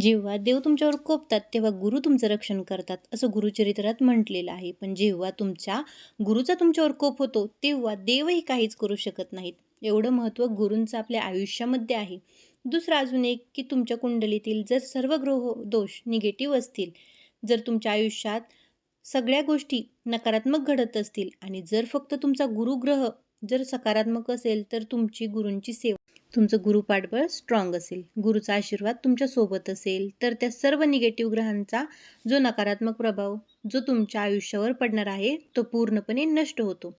जेव्हा देव तुमच्यावर कोपतात तेव्हा गुरु तुमचं रक्षण करतात असं गुरुचरित्रात म्हटलेलं आहे. पण जेव्हा तुमच्या गुरुचा तुमच्यावर कोप होतो तेव्हा देवही काहीच करू शकत नाहीत. एवढं महत्त्व गुरूंचं आपल्या आयुष्यामध्ये आहे. दुसरं अजून एक की तुमच्या कुंडलीतील जर सर्व ग्रह दोष निगेटिव्ह असतील जर तुमच्या आयुष्यात सगळ्या गोष्टी नकारात्मक घडत असतील आणि जर फक्त तुमचा गुरुग्रह जर सकारात्मक असेल तर तुमची गुरूंची सेवा तुमचं गुरुपाठबळ स्ट्रॉंग असेल. गुरुचा आशीर्वाद तुमच्यासोबत असेल तर त्या सर्व निगेटिव्ह ग्रहांचा जो नकारात्मक प्रभाव जो तुमच्या आयुष्यावर पडणार आहे तो पूर्णपणे नष्ट होतो.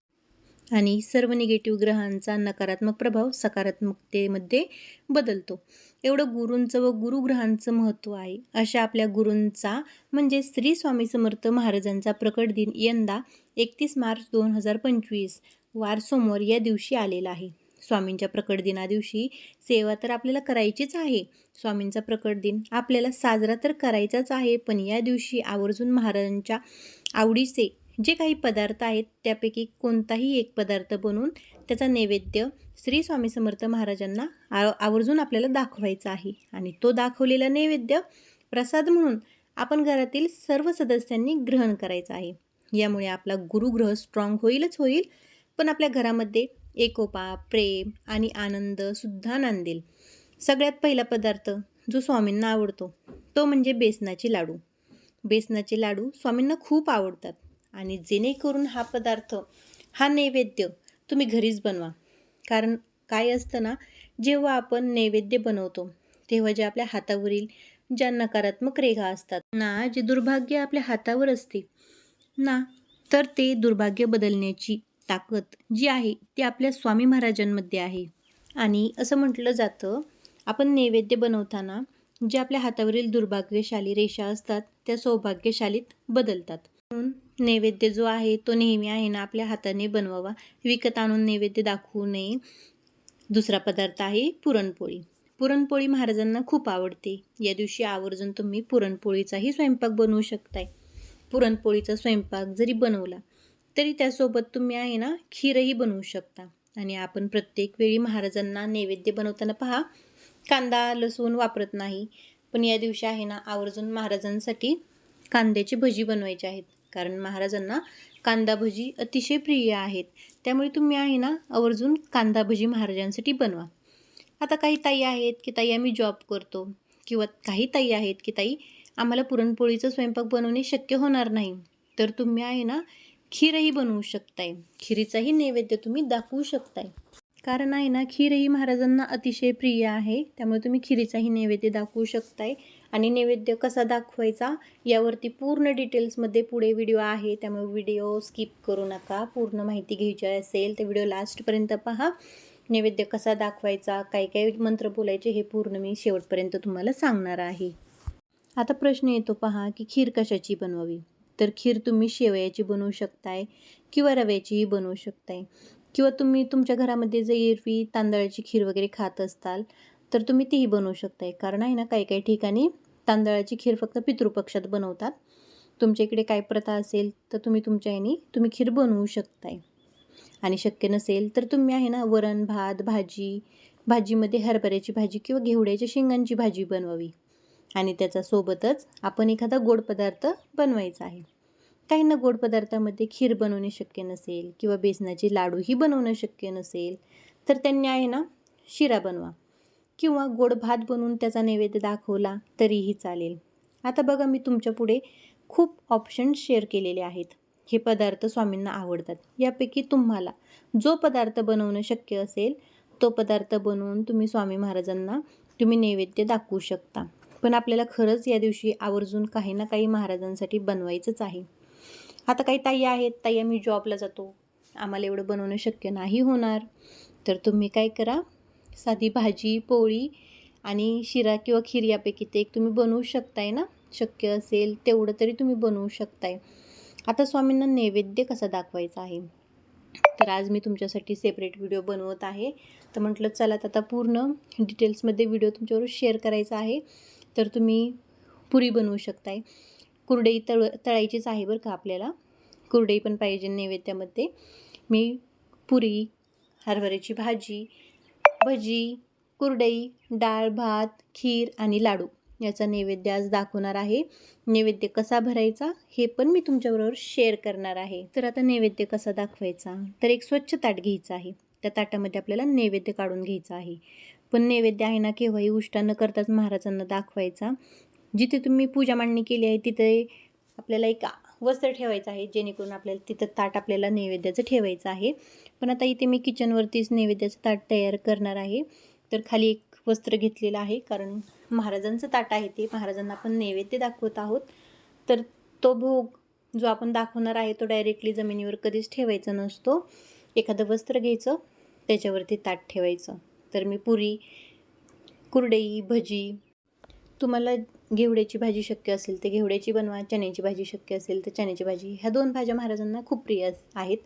आणि सर्व निगेटिव्ह ग्रहांचा नकारात्मक प्रभाव सकारात्मकतेमध्ये बदलतो. एवढं गुरूंचं व गुरुग्रहांचं महत्त्व आहे. अशा आपल्या गुरूंचा म्हणजे श्री स्वामी समर्थ महाराजांचा प्रकट दिन यंदा एकतीस मार्च दोन हजार पंचवीस. वार सोमवार या दिवशी आलेला आहे. स्वामींच्या प्रकट दिना दिवशी सेवा तर आपल्याला करायचीच आहे. स्वामींचा प्रकट दिन आपल्याला साजरा तर करायचाच आहे पण या दिवशी आवर्जून महाराजांच्या आवडीचे जे काही पदार्थ आहेत त्यापैकी कोणताही एक पदार्थ बनवून त्याचा नैवेद्य श्री स्वामी समर्थ महाराजांना आवर्जून आपल्याला दाखवायचा आहे. आणि तो दाखवलेला नैवेद्य प्रसाद म्हणून आपण घरातील सर्व सदस्यांनी ग्रहण करायचा आहे. यामुळे आपला गुरुग्रह स्ट्रॉंग होईलच होईल. पण आपल्या घरामध्ये एकोपा प्रेम आणि आनंदसुद्धा नांदेल. सगळ्यात पहिला पदार्थ जो स्वामींना आवडतो तो म्हणजे बेसनाचे लाडू. बेसनाचे लाडू स्वामींना खूप आवडतात आणि जेणेकरून हा पदार्थ हा नैवेद्य तुम्ही घरीच बनवा. कारण काय असतं ना जेव्हा आपण नैवेद्य बनवतो तेव्हा जे आपल्या हातावरील ज्या नकारात्मक रेखा असतात ना जे दुर्भाग्य आपल्या हातावर असते ना तर ते दुर्भाग्य बदलण्याची ताकद जी आहे ती आपल्या स्वामी महाराजांमध्ये आहे. आणि असं म्हटलं जातं आपण नैवेद्य बनवताना जे आपल्या हातावरील दुर्भाग्यशाली रेषा असतात त्या सौभाग्यशालीत बदलतात. म्हणून नैवेद्य जो आहे तो नेहमी आहे ना आपल्या हाताने बनवावा. विकत आणून नैवेद्य दाखवू नये. दुसरा पदार्थ आहे पुरणपोळी. पुरणपोळी महाराजांना खूप आवडते. या दिवशी आवर्जून तुम्ही पुरणपोळीचाही स्वयंपाक बनवू शकताय. पुरणपोळीचा स्वयंपाक जरी बनवला तरी त्यासोबत तुम्ही आहे ना खीरही बनवू शकता. आणि आपण प्रत्येक वेळी महाराजांना नैवेद्य बनवताना पहा कांदा लसूण वापरत नाही. पण या दिवशी आहे ना आवर्जून महाराजांसाठी कांद्याची भजी बनवायची आहेत. कारण महाराजांना कांदा भजी अतिशय प्रिय आहेत. त्यामुळे तुम्ही आहे ना आवर्जून कांदा भजी महाराजांसाठी बनवा. आता काही ताई आहेत की ताई आम्ही जॉब करतो. किंवा काही ताई आहेत की ताई आम्हाला पुरणपोळीचं स्वयंपाक बनवणे शक्य होणार नाही. तर तुम्ही आहे ना खीरही बनवू शकताय. खिरीचाही नैवेद्य तुम्ही दाखवू शकताय. कारण आहे ना खीरही महाराजांना अतिशय प्रिय आहे. त्यामुळे तुम्ही खिरीचाही नैवेद्य दाखवू शकताय. आणि नैवेद्य कसा दाखवायचा यावरती पूर्ण डिटेल्समध्ये पुढे व्हिडिओ आहे. त्यामुळे व्हिडिओ स्किप करू नका. पूर्ण माहिती घ्यायची असेल तर व्हिडिओ लास्टपर्यंत पहा. नैवेद्य कसा दाखवायचा काय काय मंत्र बोलायचे हे पूर्ण मी शेवटपर्यंत तुम्हाला सांगणार आहे. आता प्रश्न येतो पहा की खीर कशाची बनवावी? तर खीर तुम्ही शेवयाची बनवू शकताय किंवा रव्याचीही बनवू शकताय. किंवा तुम्ही तुमच्या घरामध्ये जर एरवी तांदळाची खीर वगैरे खात असताल तर तुम्ही तीही बनवू शकताय. कारण आहे ना काही काही ठिकाणी तांदळाची खीर फक्त पितृपक्षात बनवतात. तुमच्या इकडे काय प्रथा असेल तर तुम्ही तुमच्या ह्यानी तुम्ही खीर बनवू शकताय. आणि शक्य नसेल तर तुम्ही आहे ना वरण भात भाजी भाजीमध्ये हरभऱ्याची भाजी किंवा घेवड्याच्या शेंगांची भाजी बनवावी. आणि त्याच्यासोबतच आपण एखादा गोड पदार्थ बनवायचा आहे. काहींना गोड पदार्थामध्ये खीर बनवणे शक्य नसेल किंवा बेसनाचे लाडूही बनवणं शक्य नसेल तर त्यांनी आहे ना शिरा बनवा. किंवा गोड भात बनवून त्याचा नैवेद्य दाखवला तरीही चालेल. आता बघा मी तुमच्यापुढे खूप ऑप्शन्स शेअर केलेले आहेत. हे पदार्थ स्वामींना आवडतात. यापैकी तुम्हाला जो पदार्थ बनवणं शक्य असेल तो पदार्थ बनवून तुम्ही स्वामी महाराजांना तुम्ही नैवेद्य दाखवू शकता. पण आपल्याला खरंच या दिवशी आवर्जून काही ना काही महाराजांसाठी बनवायचंच आहे. आता काही ताई आहेत ताई आम्ही जॉबला जातो. आम्हाला एवढं बनवणं शक्य नाही होणार. तर तुम्ही काय करा साधी भाजी पोळी आणि शिरा किंवा खीर यापैकी ते एक तुम्ही बनवू शकताय ना? शक्य असेल तेवढं तरी तुम्ही बनवू शकताय. आता स्वामींना नैवेद्य कसा दाखवायचा आहे? तर आज मी तुमच्यासाठी सेपरेट व्हिडिओ बनवत आहे. तर म्हटलं चला आता पूर्ण डिटेल्समध्ये व्हिडिओ तुमच्यावर शेअर करायचा आहे. तर तुम्ही पुरी बनवू शकताय. कुरडई तळ तळायचीच आहे बरं का आपल्याला. कुरडई पण पाहिजे नैवेद्यामध्ये. मी पुरी हरभऱ्याची भाजी भजी कुरडई डाळ भात खीर आणि लाडू याचा नैवेद्य आज दाखवणार आहे. नैवेद्य कसा भरायचा हे पण मी तुमच्याबरोबर शेअर करणार आहे. तर आता नैवेद्य कसा दाखवायचा? तर एक स्वच्छ ताट घ्यायचं आहे. त्या ताटामध्ये आपल्याला नैवेद्य काढून घ्यायचा आहे. पण नैवेद्य आहे ना केव्हाही उष्टा न करताच महाराजांना दाखवायचा. जिथे तुम्ही पूजा मांडणी केली आहे तिथे आपल्याला एक वस्त्र ठेवायचं आहे जेणेकरून आपल्याला तिथं ताट आपल्याला नैवेद्याचं ठेवायचं आहे. पण आता इथे मी किचनवरतीच नैवेद्याचं ताट तयार करणार आहे. तर खाली एक वस्त्र घेतलेलं आहे कारण महाराजांचं ताट आहे ते. महाराजांना आपण नैवेद्य दाखवत आहोत. तर तो भोग जो आपण दाखवणार आहे तो डायरेक्टली जमिनीवर कधीच ठेवायचा नसतो. एखादं वस्त्र घ्यायचं त्याच्यावरती ताट ठेवायचं. तर मी पुरी कुरडई भजी. तुम्हाला घेवड्याची भाजी शक्य असेल तर घेवड्याची बनवा चण्याची भाजी शक्य असेल तर चण्याची भाजी. ह्या दोन भाज्या महाराजांना खूप प्रिय आहेत.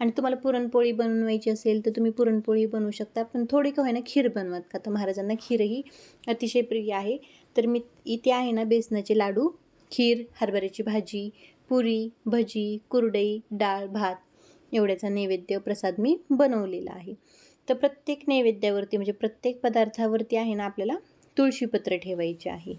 आणि तुम्हाला पुरणपोळी बनवायची असेल तर तुम्ही पुरणपोळी बनवू शकता पण थोडी का होईना खीर बनवत का? तर महाराजांना खीरही अतिशय प्रिय आहे. तर मी इथे आहे ना बेसनाचे लाडू खीर हरभऱ्याची भाजी पुरी भजी कुरडई डाळ भात. एवढ्याचा नैवेद्य प्रसाद मी बनवलेला आहे. तर प्रत्येक नैवेद्यावरती म्हणजे प्रत्येक पदार्थावरती आहे ना आपल्याला तुळशीपत्र ठेवायचे आहे.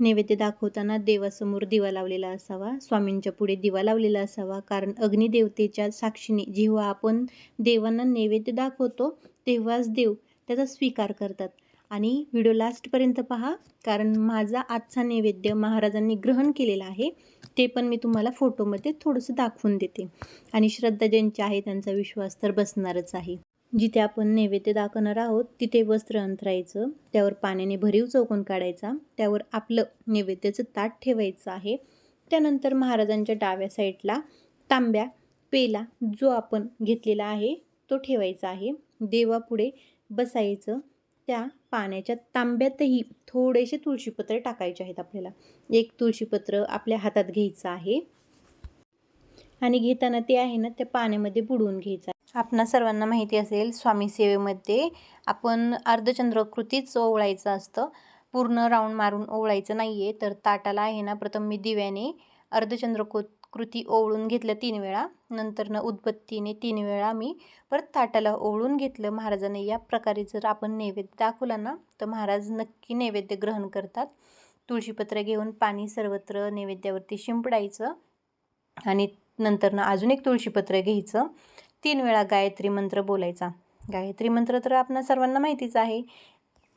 नैवेद्य दाखवताना देवासमोर दिवा लावलेला असावा स्वामींच्या पुढे दिवा लावलेला असावा कारण अग्निदेवतेच्या साक्षीने जेव्हा आपण देवांना नैवेद्य दाखवतो तेव्हाच देव त्याचा स्वीकार करतात. आणि व्हिडिओ लास्टपर्यंत पहा कारण माझा आजचा नैवेद्य महाराजांनी ग्रहण केलेला आहे ते पण मी तुम्हाला फोटोमध्ये थोडंसं दाखवून देते. आणि श्रद्धा ज्यांची आहे त्यांचा विश्वास तर बसणारच आहे. जिथे आपण नैवेद्य दाखवणार आहोत तिथे वस्त्र अंतरायचं त्यावर पाण्याने भरीव चौकोन काढायचा त्यावर आपलं नैवेद्याचं ताट ठेवायचं आहे. त्यानंतर महाराजांच्या डाव्या साईडला तांब्या पेला जो आपण घेतलेला आहे तो ठेवायचा आहे. देवापुढे बसायचं त्या पाण्याच्या तांब्यातही थोडेसे तुळशीपत्र टाकायचे आहेत आपल्याला. एक तुळशीपत्र आपल्या हातात घ्यायचं आहे. आणि घेताना ते आहे ना त्या पाण्यामध्ये बुडवून घ्यायचं आहे. आपणा सर्वांना माहिती असेल स्वामी सेवेमध्ये आपण अर्धचंद्रकृतीच ओवळायचं असतं. पूर्ण राऊंड मारून ओवळायचं नाही आहे तर ताटाला आहे ना प्रथम मी दिव्याने अर्धचंद्रको कृती ओवळून घेतलं तीन वेळा. नंतरनं उदबत्तीने तीन वेळा मी परत ताटाला ओवळून घेतलं. महाराजाने या प्रकारे जर आपण नैवेद्य दाखवला ना तर महाराज नक्की नैवेद्य ग्रहण करतात. तुळशीपत्र घेऊन पाणी सर्वत्र नैवेद्यावरती शिंपडायचं आणि नंतरनं अजून एक तुळशीपत्र घ्यायचं. तीन वेळा गायत्री मंत्र बोलायचा. गायत्री मंत्र तर आपणा सर्वांना माहितीच आहे.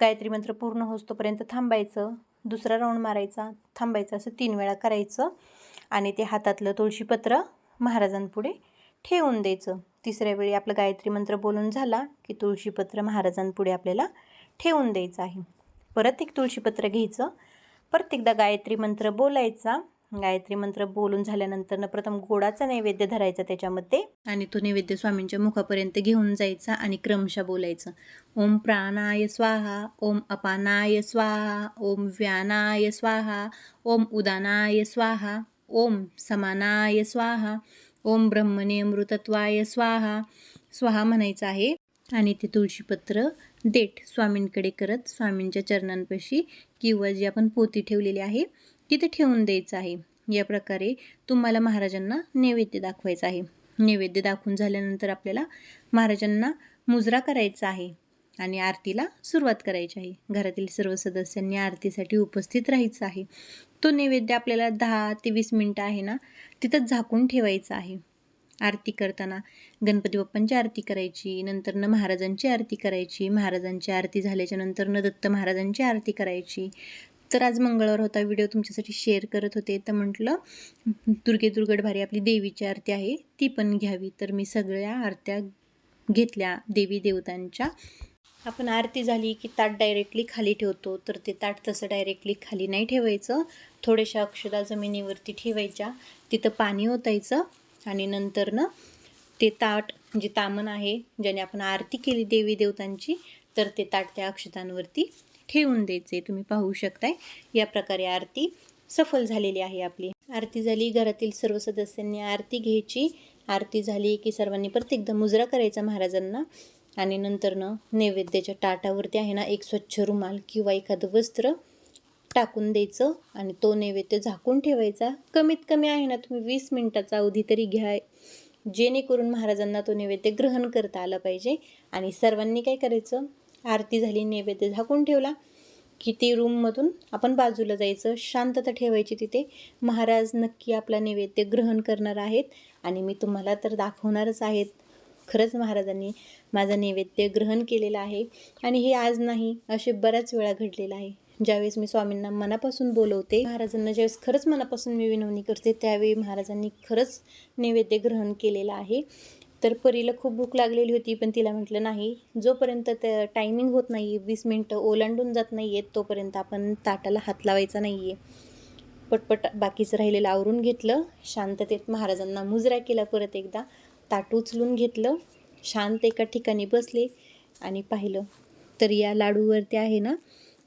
गायत्री मंत्र पूर्ण होतोपर्यंत थांबायचं. दुसरा राऊंड मारायचा. थांबायचं असं तीन वेळा करायचं. आणि ते हातातलं तुळशीपत्र महाराजांपुढे ठेवून द्यायचं. तिसऱ्या वेळी आपलं गायत्री मंत्र बोलून झाला की तुळशीपत्र महाराजांपुढे आपल्याला ठेवून द्यायचं आहे. परत एक तुळशीपत्र घ्यायचं. परत एकदा गायत्री मंत्र बोलायचा. गायत्री मंत्र बोलून झाल्यानंतर प्रथम गोडाचा नैवेद्य धरायचा त्याच्यामध्ये. आणि तो नैवेद्य स्वामींच्या मुखापर्यंत घेऊन जायचा आणि क्रमशः बोलायचं. ओम प्राणाय स्वाहा ओम अपानाय स्वाहा ओम व्यानाय स्वाहा ओम उदानाय स्वाहा ओम समानाय स्वाहा ओम ब्रह्मणे अमृतत्वाय स्वाहा. स्वाहा म्हणायचं आहे. आणि ते तुळशीपत्र देठ स्वामींकडे करत स्वामींच्या चरणांपाशी किंवा जी आपण पोती ठेवलेली आहे तिथे ठेवून द्यायचं आहे. या प्रकारे तुम्हाला महाराजांना नैवेद्य दाखवायचं आहे. नैवेद्य दाखवून झाल्यानंतर आपल्याला महाराजांना मुजरा करायचा आहे आणि आरतीला सुरुवात करायची आहे. घरातील सर्व सदस्यांनी आरतीसाठी उपस्थित राहायचं आहे. तो नैवेद्य आपल्याला दहा ते वीस मिनटं आहे ना तिथंच झाकून ठेवायचं आहे. आरती करताना गणपती बाप्पांची आरती करायची नंतरनं महाराजांची आरती करायची महाराजांची आरती झाल्याच्या नंतरनं दत्त महाराजांची आरती करायची तर आज मंगळवार होता. व्हिडिओ तुमच्यासाठी शेअर करत होते. तर म्हटलं दुर्गे दुर्गड भारी आपली देवीची आरती आहे ती पण घ्यावी. तर मी सगळ्या आरत्या घेतल्या देवी देवतांच्या. आपण आरती झाली की ताट डायरेक्टली खाली ठेवतो. तर ते ताट तसं डायरेक्टली खाली नाही ठेवायचं. थोड्याशा अक्षदा जमिनीवरती ठेवायच्या. तिथं पाणी ओतायचं आणि नंतरनं ते ताट जे तामण आहे ज्याने आपण आरती केली देवी देवतांची तर ते ताट त्या अक्षतांवरती ठेवून द्यायचे. तुम्ही पाहू शकताय. या प्रकारे आरती सफल झालेली आहे आपली. आरती झाली घरातील सर्व सदस्यांनी आरती घ्यायची. आरती झाली की सर्वांनी प्रत्येकदा मुजरा करायचा महाराजांना. आणि नंतरनं नैवेद्याच्या ताटावरती आहे ना एक स्वच्छ रुमाल किंवा एखादं वस्त्र टाकून द्यायचं आणि तो नैवेद्य झाकून ठेवायचा. कमीत कमी आहे ना तुम्ही वीस मिनिटाचा अवधी तरी घ्या. जेणेकरून महाराजांना तो नैवेद्य ग्रहण करता आला पाहिजे. आणि सर्वांनी काय करायचं? आरती झाली नैवेद्य झाकून ठेवला की ती रूममधून आपण बाजूला जायचं. शांतता ठेवायची तिथे. महाराज नक्की आपला नैवेद्य ग्रहण करणार आहेत आणि मी तुम्हाला तर दाखवणारच आहेत. खरंच महाराजांनी माझा नैवेद्य ग्रहण केलेला आहे आणि हे आज नाही असे बऱ्याच वेळा घडलेलं आहे. ज्यावेळेस मी स्वामींना मनापासून बोलवते महाराजांना ज्यावेळेस खरंच मनापासून मी विनवणी करते त्यावेळी महाराजांनी खरंच नैवेद्य ग्रहण केलेलं आहे. तर परीला खूप भूक लागलेली होती पण तिला म्हटलं नाही जोपर्यंत त्या टायमिंग होत नाही वीस मिनटं ओलांडून जात नाही आहेत तोपर्यंत आपण ताटाला हात लावायचा नाही आहे पटपट बाकीचं राहिलेलं आवरून घेतलं शांततेत महाराजांना मुजरा केला परत एकदा ताट उचलून घेतलं शांत एका ठिकाणी बसले आणि पाहिलं तर या लाडूवरती आहे ना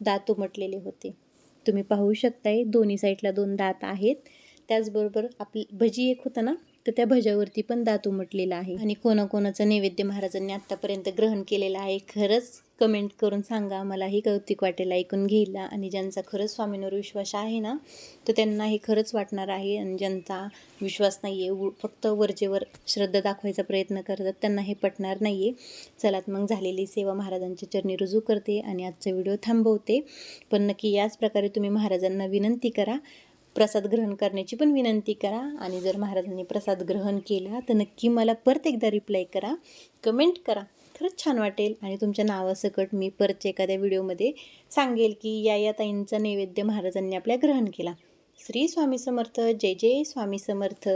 दात उमटलेले होते. तुम्ही पाहू शकताय दोन्ही साईडला दोन दात आहेत. त्याचबरोबर आपली भजी एक होता ना तर त्या भज्यावरती पण दात उमटलेला आहे. आणि कोणाकोणाचं नैवेद्य महाराजांनी आत्तापर्यंत ग्रहण केलेलं आहे. खरंच कमेंट करून सांगा मलाही कौतिक वाटेल ऐकून घेईला आणि ज्यांचा खरंच स्वामींवर विश्वास आहे ना तर त्यांना हे खरंच वाटणार आहे. आणि ज्यांचा विश्वास नाही आहे फक्त वरचेवर श्रद्धा दाखवायचा प्रयत्न करतात त्यांना हे पटणार नाही आहे चलात मग झालेली सेवा महाराजांच्या चरणी रुजू करते आणि आजचा व्हिडिओ थांबवते. पण नक्की याच प्रकारे तुम्ही महाराजांना विनंती करा. प्रसाद ग्रहण करण्याची पण विनंती करा. आणि जर महाराजांनी प्रसाद ग्रहण केला तर नक्की मला परत एकदा रिप्लाय करा. कमेंट करा. खरंच छान वाटेल. आणि तुमच्या नावासकट मी परत एखाद्या व्हिडिओमध्ये सांगेल की या या ताईंचा नैवेद्य महाराजांनी आपल्या ग्रहण केला. श्री स्वामी समर्थ. जय जय स्वामी समर्थ.